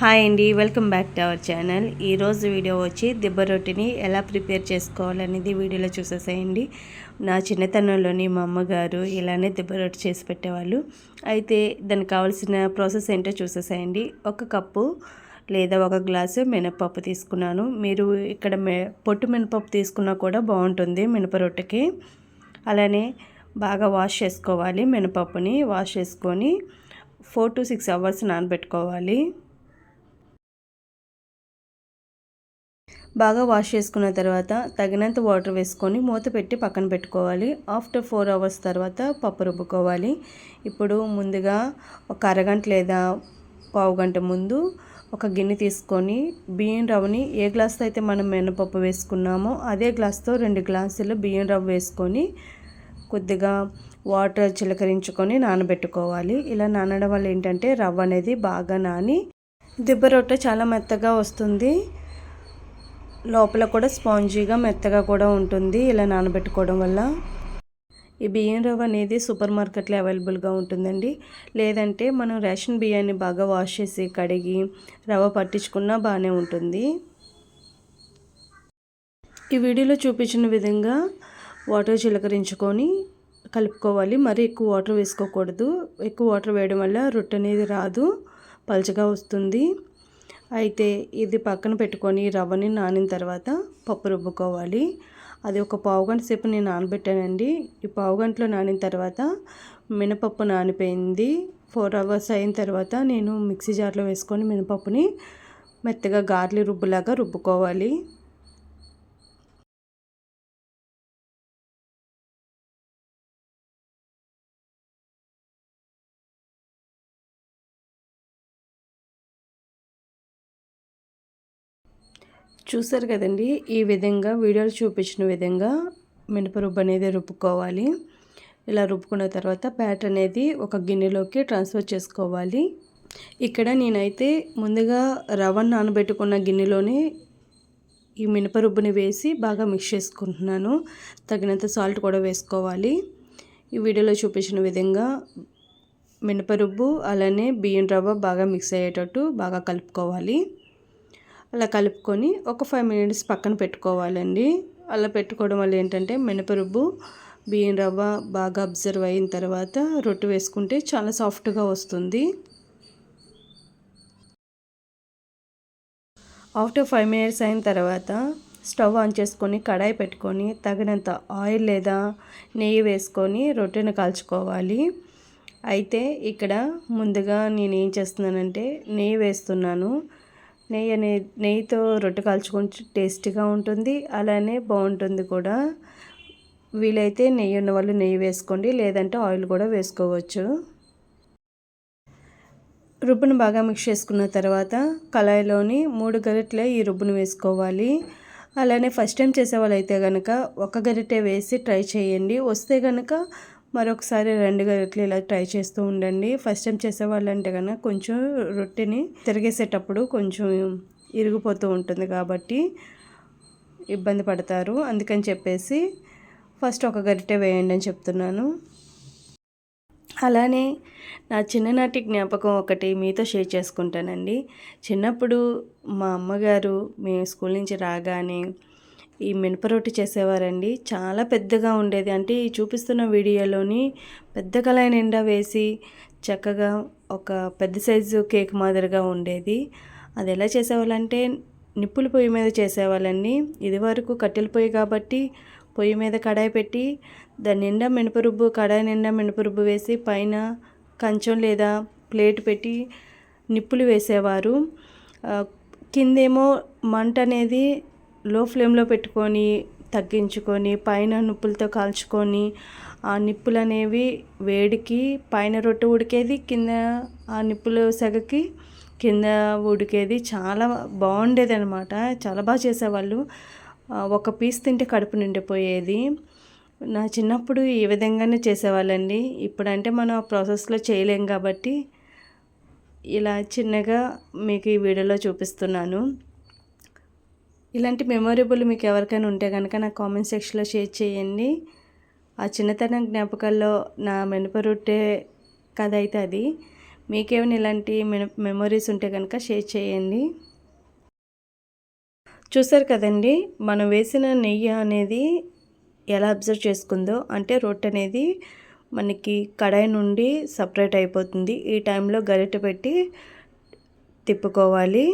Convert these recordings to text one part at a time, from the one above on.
Hi అండి welcome back to our channel. ఈరోజు video వచ్చి దిబ్బ రొట్టిని ఎలా ప్రిపేర్ చేసుకోవాలనేది వీడియోలో చూసేసేయండి. నా చిన్నతనంలోని మా అమ్మగారు ఇలానే దిబ్బ రొట్టి చేసి పెట్టేవాళ్ళు. అయితే దానికి కావాల్సిన ప్రాసెస్ ఏంటో చూసేసేయండి. ఒక కప్పు లేదా ఒక గ్లాసు మినపప్పు తీసుకున్నాను. మీరు ఇక్కడ పొట్టు మినపప్పు తీసుకున్నా కూడా బాగుంటుంది మినప రొట్టెకి. అలానే బాగా వాష్ చేసుకోవాలి మినపప్పుని. వాష్ చేసుకొని ఫోర్ టు సిక్స్ అవర్స్ నానబెట్టుకోవాలి. బాగా వాష్ చేసుకున్న తర్వాత తగినంత వాటర్ వేసుకొని మూత పెట్టి పక్కన పెట్టుకోవాలి. ఆఫ్టర్ ఫోర్ అవర్స్ తర్వాత పప్పు రుబ్బుకోవాలి. ఇప్పుడు ముందుగా ఒక అరగంట లేదా పావు గంట ముందు ఒక గిన్నె తీసుకొని బియ్యం రవ్వని ఏ గ్లాస్తో అయితే మనం మినపప్పు వేసుకున్నామో అదే గ్లాస్తో రెండు గ్లాసులు బియ్యం రవ్వ వేసుకొని కొద్దిగా వాటర్ చిలకరించుకొని నానబెట్టుకోవాలి. ఇలా నానడం వల్ల ఏంటంటే రవ్వ అనేది బాగా నాని. దిబ్బ రొట్టె చాలా మెత్తగా వస్తుంది. లోపల కూడా స్పాంజీగా మెత్తగా కూడా ఉంటుంది. ఇలా నానబెట్టుకోవడం వల్ల ఈ బియ్యం రవ్వ అనేది సూపర్ మార్కెట్లో అవైలబుల్గా ఉంటుందండి. లేదంటే మనం రేషన్ బియ్యాన్ని బాగా వాష్ చేసి కడిగి రవ్వ పట్టించుకున్నా బాగానే ఉంటుంది. ఈ వీడియోలో చూపించిన విధంగా వాటర్ చిలకరించుకొని కలుపుకోవాలి. మరి ఎక్కువ వాటర్ వేసుకోకూడదు. ఎక్కువ వాటర్ వేయడం వల్ల రొట్టె అనేది రాదు. పలుచగా వస్తుంది. అయితే ఇది పక్కన పెట్టుకొని రవ్వని నానిన తర్వాత పప్పు రుబ్బుకోవాలి. అది ఒక పావు గంట సేపు నేను నానబెట్టానండి. ఈ పావు గంటలో నానిన తర్వాత మినపప్పు నానిపోయింది. ఫోర్ అవర్స్ అయిన తర్వాత నేను మిక్సీ జార్లో వేసుకొని మినపప్పుని మెత్తగా గార్లీ రుబ్బులాగా రుబ్బుకోవాలి. చూసారు కదండి ఈ విధంగా వీడియోలు చూపించిన విధంగా మినపరుబ్బు అనేది రుబ్బుకోవాలి. ఇలా రుబ్బుకున్న తర్వాత ప్యాట్ అనేది ఒక గిన్నెలోకి ట్రాన్స్ఫర్ చేసుకోవాలి. ఇక్కడ నేనైతే ముందుగా రవ నానబెట్టుకున్న గిన్నెలోనే ఈ మినపరుబ్బుని వేసి బాగా మిక్స్ చేసుకుంటున్నాను. తగినంత సాల్ట్ కూడా వేసుకోవాలి. ఈ వీడియోలో చూపించిన విధంగా మినపరుబ్బు అలానే బియ్యం రవ్వ బాగా మిక్స్ అయ్యేటట్టు బాగా కలుపుకోవాలి. అలా కలుపుకొని ఒక ఫైవ్ మినిట్స్ పక్కన పెట్టుకోవాలండి. అలా పెట్టుకోవడం వల్ల ఏంటంటే మినపరుబ్బు బియ్యం రవ్వ బాగా అబ్జర్వ్ అయిన తర్వాత రొట్టె వేసుకుంటే చాలా సాఫ్ట్గా వస్తుంది. ఆఫ్టర్ ఫైవ్ మినిట్స్ అయిన తర్వాత స్టవ్ ఆన్ చేసుకొని కడాయి పెట్టుకొని తగినంత ఆయిల్ లేదా నెయ్యి వేసుకొని రొట్టెను కాల్చుకోవాలి. అయితే ఇక్కడ ముందుగా నేను ఏం చేస్తున్నానంటే నెయ్యి వేస్తున్నాను. నెయ్యి అనే నెయ్యితో రొట్టె కాల్చుకొని టేస్టీగా ఉంటుంది. అలానే బాగుంటుంది కూడా. వీలైతే నెయ్యి ఉన్న వాళ్ళు నెయ్యి వేసుకోండి లేదంటే ఆయిల్ కూడా వేసుకోవచ్చు. రుబ్బును బాగా మిక్స్ చేసుకున్న తర్వాత కళాయిలోని మూడు గరిటెల ఈ రుబ్బును వేసుకోవాలి. అలానే ఫస్ట్ టైం చేసేవాళ్ళు అయితే కనుక ఒక గరిటె వేసి ట్రై చేయండి. వస్తే కనుక మరొకసారి రెండు గరిటలు ఇలా ట్రై చేస్తూ ఉండండి. ఫస్ట్ టైం చేసేవాళ్ళంటే కనుక కొంచెం రొట్టెని తిరిగేసేటప్పుడు కొంచెం ఇరిగిపోతూ ఉంటుంది కాబట్టి ఇబ్బంది పడతారు. అందుకని చెప్పేసి ఫస్ట్ ఒక గరిటె వేయండి అని చెప్తున్నాను. అలానే నా చిన్ననాటి జ్ఞాపకం ఒకటి మీతో షేర్ చేసుకుంటానండి. చిన్నప్పుడు మా అమ్మగారు మేము స్కూల్ నుంచి రాగానే ఈ మినప రొట్టి చేసేవారండి. చాలా పెద్దగా ఉండేది. అంటే ఈ చూపిస్తున్న వీడియోలోని పెద్ద కళాయి నిండా వేసి చక్కగా ఒక పెద్ద సైజు కేక్ మాదిరిగా ఉండేది. అది ఎలా చేసేవాళ్ళంటే నిప్పుల పొయ్యి మీద చేసేవాళ్ళండి. ఇది వరకు కట్టెల పొయ్యి కాబట్టి పొయ్యి మీద కడాయి పెట్టి దాని నిండా మినపరుబ్బు కడాయి నిండా మినపరుబ్బు వేసి పైన కంచం లేదా ప్లేట్ పెట్టి నిప్పులు వేసేవారు. కిందేమో మంట అనేది లో ఫ్లేమ్లో పెట్టుకొని తగ్గించుకొని పైన నిప్పులతో కాల్చుకొని ఆ నిప్పులు అనేవి వేడికి పైన రొట్టె ఉడికేది కింద ఆ నిప్పులు సెగకి కింద ఉడికేది. చాలా బాగుండేది అనమాట చాలా బాగా చేసేవాళ్ళు. ఒక పీస్ తింటే కడుపు నిండిపోయేది. నా చిన్నప్పుడు ఈ విధంగానే చేసేవాళ్ళండి. ఇప్పుడంటే మనం ఆ ప్రాసెస్లో చేయలేం కాబట్టి ఇలా చిన్నగా మీకు ఈ వీడియోలో చూపిస్తున్నాను. ఇలాంటి మెమొరబుల్ మీకు ఎవరికైనా ఉంటే కనుక నా కామెంట్ సెక్షన్లో షేర్ చేయండి. ఆ చిన్నతనం జ్ఞాపకాల్లో నా మెనప రొట్టె కథ అయితే అది. మీకేమైనా ఇలాంటి మెమొరీస్ ఉంటే కనుక షేర్ చేయండి. చూసారు కదండి మనం వేసిన నెయ్యి అనేది ఎలా అబ్జర్వ్ చేసుకుందో అంటే రొట్టె అనేది మనకి కడాయి నుండి సపరేట్ అయిపోతుంది. ఈ టైంలో గరిటె పెట్టి తిప్పుకోవాలి.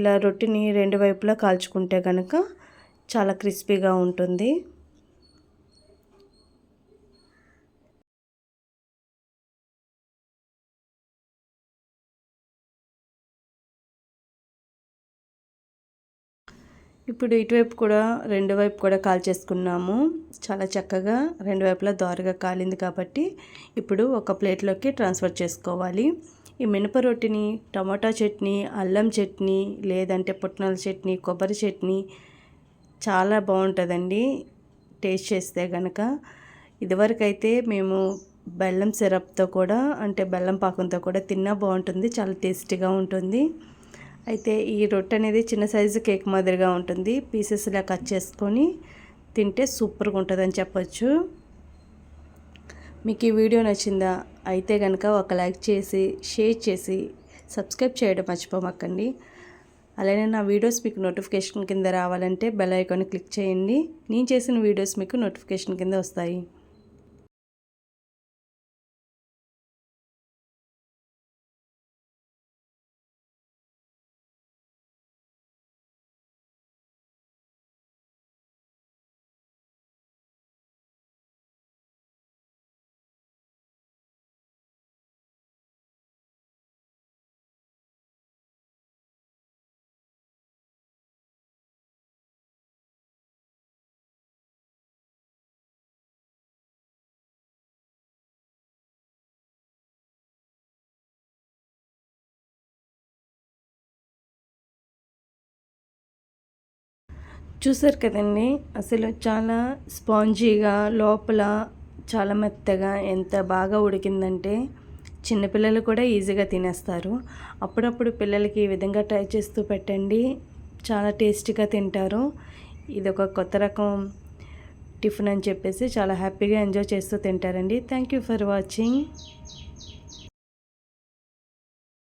ఇలా రొట్టెని రెండు వైపులా కాల్చుకుంటే కనుక చాలా క్రిస్పీగా ఉంటుంది. ఇప్పుడు ఇటువైపు కూడా రెండు వైపు కూడా కాల్చేసుకున్నాము. చాలా చక్కగా రెండు వైపులా దోరగా కాలింది కాబట్టి ఇప్పుడు ఒక ప్లేట్లోకి ట్రాన్స్ఫర్ చేసుకోవాలి. ఈ మినప రొట్టిని టమాటా చట్నీ అల్లం చట్నీ లేదంటే పుట్నాల చట్నీ కొబ్బరి చట్నీ చాలా బాగుంటుందండి. టేస్ట్ చేస్తే కనుక ఇదివరకైతే మేము బెల్లం సిరప్తో కూడా అంటే బెల్లం పాకంతో కూడా తిన్నా బాగుంటుంది చాలా టేస్టీగా ఉంటుంది. అయితే ఈ రొట్టె అనేది చిన్న సైజు కేక్ మాదిరిగా ఉంటుంది. పీసెస్లా కట్ చేసుకొని తింటే సూపర్గా ఉంటుందని చెప్పచ్చు. మీకు ఈ వీడియో నచ్చిందా? అయితే కనుక ఒక లైక్ చేసి షేర్ చేసి సబ్స్క్రైబ్ చేయడం మర్చిపోమక్కండి అలానే నా వీడియోస్ మీకు నోటిఫికేషన్ కింద రావాలంటే బెల్ ఐకాన్ క్లిక్ చేయండి. నేను చేసిన వీడియోస్ మీకు నోటిఫికేషన్ కింద వస్తాయి. చూసారు కదండి? అసలు చాలా స్పాంజీగా లోపల చాలా మెత్తగా ఎంత బాగా ఉడికిందంటే చిన్నపిల్లలు కూడా ఈజీగా తినేస్తారు. అప్పుడప్పుడు పిల్లలకి ఈ విధంగా ట్రై చేస్తూ పెట్టండి. చాలా టేస్టీగా తింటారు. ఇది ఒక కొత్త రకం టిఫిన్ అని చెప్పేసి చాలా హ్యాపీగా ఎంజాయ్ చేస్తూ తింటారండి. Thank you for watching.